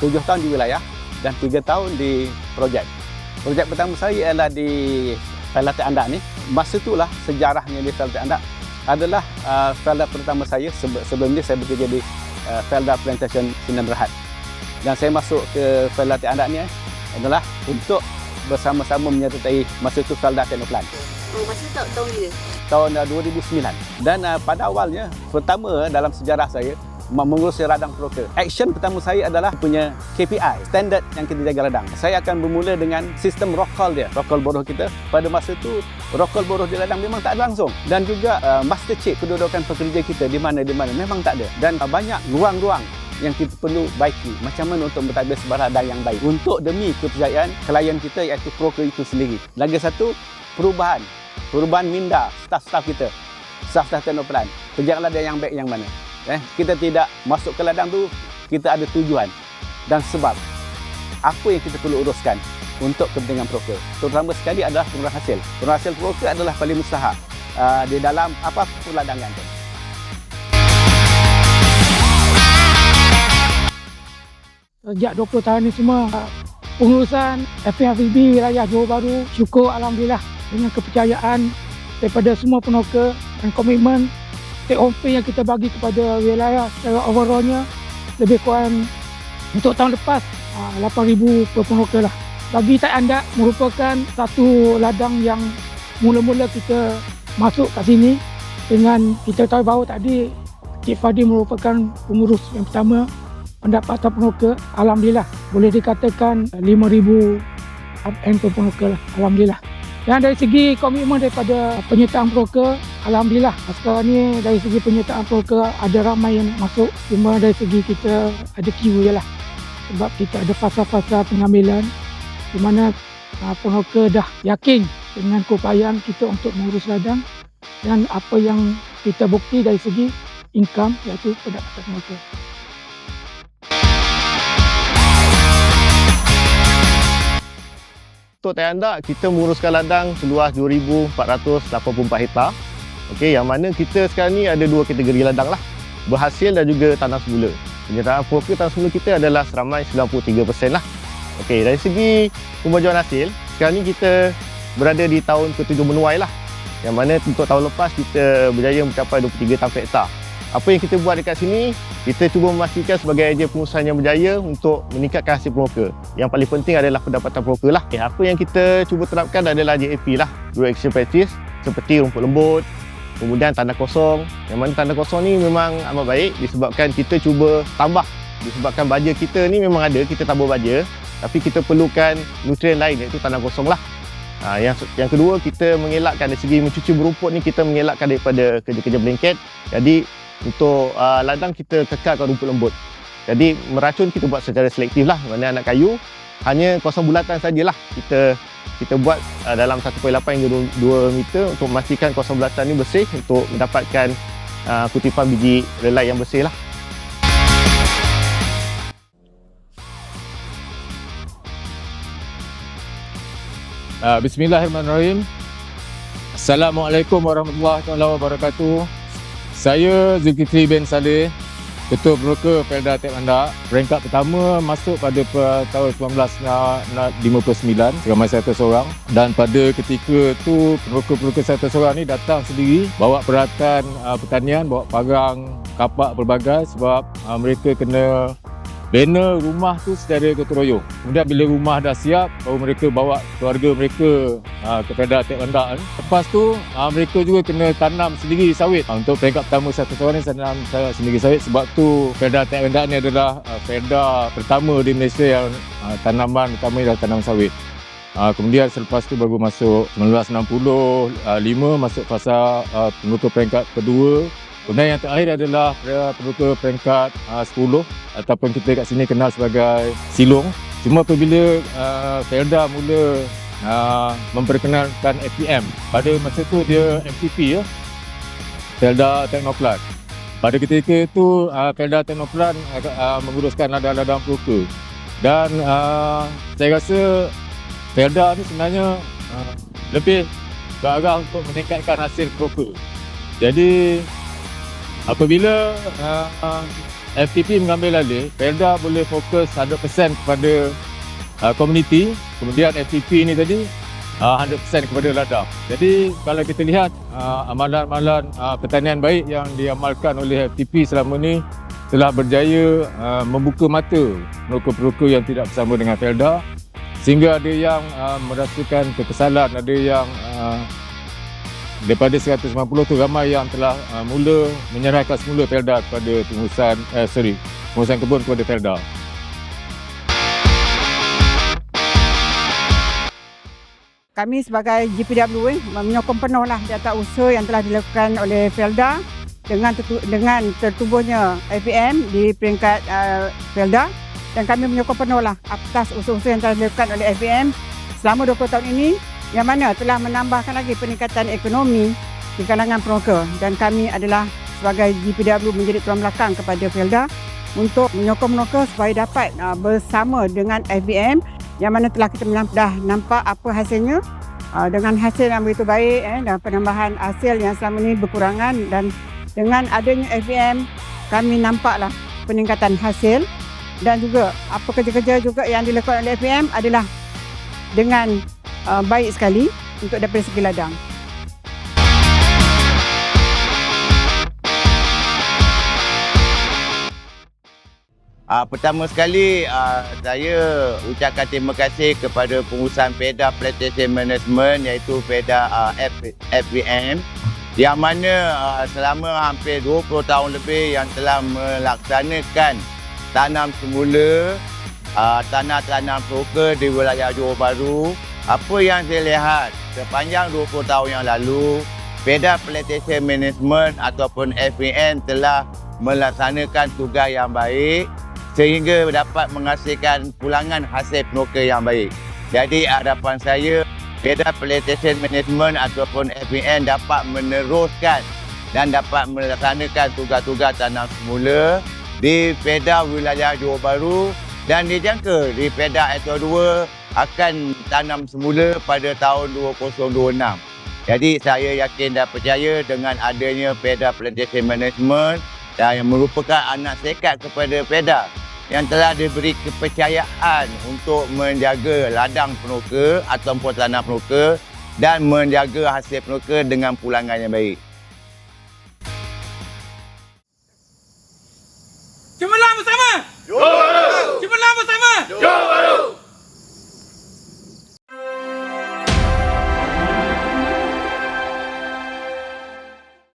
tujuh tahun di wilayah dan tiga tahun di projek. Projek pertama saya ialah di Felda Anda ni. Masa itulah sejarahnya di Felda Anda adalah uh, Felda pertama saya sebelum ni saya bekerja di uh, Felda Plantation Sinan Rehat. Dan saya masuk ke Felda Anda ni eh, adalah untuk bersama-sama menyertai masa itu Felda Teknoplan. Oh, masa tu tahun bila? Tahun uh, 2009. Dan uh, pada awalnya, pertama dalam sejarah saya, mengurusi radang broker. Action pertama saya adalah punya KPI, standard yang kita jaga radang. Saya akan bermula dengan sistem rock call dia, rock call boroh kita. Pada masa itu, rock call boroh di radang memang tak ada langsung. Dan juga uh, master check kedudukan pekerja kita di mana di mana memang tak ada. Dan uh, banyak ruang-ruang yang kita perlu baiki macam mana untuk mentadbir sebarang radang yang baik untuk demi kepercayaan klien kita iaitu broker itu sendiri lagi satu perubahan perubahan minda staf-staf kita staf-staf teknoplan kerjalah dia yang baik yang mana eh, kita tidak masuk ke ladang tu kita ada tujuan dan sebab. Apa yang kita perlu uruskan untuk kepentingan broker terutama sekali adalah pengurangan hasil. Pengurangan hasil broker adalah paling mustahak uh, di dalam apa pun ladangan tu. Sejak 20 tahun ni semua pengurusan FPHVB wilayah Johor Bahru syukur Alhamdulillah dengan kepercayaan daripada semua penoka dan komitmen take home pay yang kita bagi kepada wilayah secara overallnya lebih kurang untuk tahun lepas 8,000 ah, per penoka lah. Bagi tak anda merupakan satu ladang yang mula-mula kita masuk kat sini dengan kita tahu bahawa tadi Cik Fadi merupakan pengurus yang pertama pendapatan penoka. Alhamdulillah boleh dikatakan 5,000 RM per penoka lah. Alhamdulillah. Dan dari segi komitmen daripada penyertaan broker, Alhamdulillah sekarang ni dari segi penyertaan broker ada ramai yang masuk. Cuma dari segi kita ada queue je lah. Sebab kita ada fasa-fasa pengambilan di mana uh, dah yakin dengan keupayaan kita untuk mengurus ladang dan apa yang kita bukti dari segi income iaitu pendapatan broker. Untuk Tayandak, kita menguruskan ladang seluas 2,484 hektar. Okey, yang mana kita sekarang ni ada dua kategori ladang lah. Berhasil dan juga tanah semula. Penyertaan proker tanah semula kita adalah seramai 93% lah. Okey, dari segi kemajuan hasil, sekarang ni kita berada di tahun ke-7 menuai lah. Yang mana untuk tahun lepas kita berjaya mencapai 23 tanpa hektar apa yang kita buat dekat sini kita cuba memastikan sebagai ejen pengurusan yang berjaya untuk meningkatkan hasil broker yang paling penting adalah pendapatan broker lah. Okay, apa yang kita cuba terapkan adalah JAP lah. Dua action practice seperti rumput lembut kemudian tanah kosong. Yang mana tanah kosong ni memang amat baik disebabkan kita cuba tambah. Disebabkan baja kita ni memang ada kita tambah baja. Tapi kita perlukan nutrien lain iaitu tanah kosong lah. Ha, yang, yang kedua kita mengelakkan dari segi mencuci berumput ni kita mengelakkan daripada kerja-kerja blanket. Jadi untuk uh, ladang kita kekalkan rumput lembut. Jadi meracun kita buat secara selektif lah. Mana anak kayu hanya kosong bulatan sajalah kita kita buat uh, dalam 1.8 hingga 2 meter untuk memastikan kosong bulatan ini bersih untuk mendapatkan uh, kutipan biji relay yang bersih lah. Uh, Bismillahirrahmanirrahim. Assalamualaikum warahmatullahi wabarakatuh. Saya Zulkifli bin Saleh, Ketua Broker Felda Tek Mandak. Peringkat pertama masuk pada tahun 1959, ramai satu seorang. Dan pada ketika itu, broker-broker satu seorang ni datang sendiri, bawa peralatan uh, pertanian, bawa parang, kapak pelbagai sebab uh, mereka kena Banner rumah tu secara gotong royong. Kemudian bila rumah dah siap, baru mereka bawa keluarga mereka uh, kepada Tek Landak. Lepas tu, uh, mereka juga kena tanam sendiri sawit. Uh, untuk peringkat pertama satu seorang ni, tanam sendiri sawit. Sebab tu, Perda Tek Landak ni adalah uh, perda pertama di Malaysia yang uh, tanaman pertama adalah tanam sawit. Uh, kemudian selepas tu baru masuk 1965 masuk fasa uh, pengukur peringkat kedua Kemudian yang terakhir adalah peruka peringkat uh, 10 ataupun kita kat sini kenal sebagai Silong. Cuma apabila uh, Felda mula uh, memperkenalkan FPM, pada masa tu dia MTP ya. Felda Technoplan. Pada ketika itu uh, Felda Technoplan uh, menguruskan ladang-ladang peruka. Dan uh, saya rasa Felda ni sebenarnya uh, lebih berarah untuk meningkatkan hasil peruka. Jadi apabila uh, FTP mengambil alih, Perda boleh fokus 100% kepada uh, komuniti, kemudian FTP ni tadi uh, 100% kepada ladang. Jadi kalau kita lihat uh, amalan-amalan uh, pertanian baik yang diamalkan oleh FTP selama ni telah berjaya uh, membuka mata peroka-peroka yang tidak bersama dengan Felda sehingga ada yang uh, merasakan kekesalan, ada yang uh, daripada 190 tu ramai yang telah uh, mula menyerahkan semula Felda kepada pengurusan eh, sorry, pengurusan kebun kepada Felda. kami sebagai GPW eh, menyokong penuh lah di atas usaha yang telah dilakukan oleh Felda dengan tertu- dengan tertubuhnya APM di peringkat uh, Felda dan kami menyokong penuh lah atas usaha-usaha yang telah dilakukan oleh APM selama 20 tahun ini yang mana telah menambahkan lagi peningkatan ekonomi di kalangan peroka dan kami adalah sebagai GPW menjadi tuan belakang kepada Felda untuk menyokong peroka supaya dapat uh, bersama dengan FBM yang mana telah kita dah nampak apa hasilnya. Uh, dengan hasil yang begitu baik eh, dan penambahan hasil yang selama ini berkurangan dan dengan adanya FBM kami nampaklah peningkatan hasil. Dan juga apa kerja-kerja juga yang dilakukan oleh FBM adalah dengan uh, baik sekali untuk daripada segi ladang. Uh, pertama sekali uh, saya ucapkan terima kasih kepada pengurusan PEDA Plantation Management iaitu PEDA uh, F- FBM yang mana uh, selama hampir 20 tahun lebih yang telah melaksanakan tanam semula uh, tanah-tanah proker di wilayah Johor Bahru. Apa yang saya lihat sepanjang 20 tahun yang lalu PEDA Plantation Management ataupun FBM telah melaksanakan tugas yang baik sehingga dapat menghasilkan pulangan hasil penoka yang baik. Jadi harapan saya PEDA Plantation Management ataupun FBN dapat meneruskan dan dapat melaksanakan tugas-tugas tanam semula di PEDA wilayah Johor Bahru dan dijangka di PEDA SO2 akan tanam semula pada tahun 2026. Jadi saya yakin dan percaya dengan adanya PEDA Plantation Management dan yang merupakan anak sekat kepada PEDA yang telah diberi kepercayaan untuk menjaga ladang penoka ataupun tanah penoka dan menjaga hasil penoka dengan pulangan yang baik.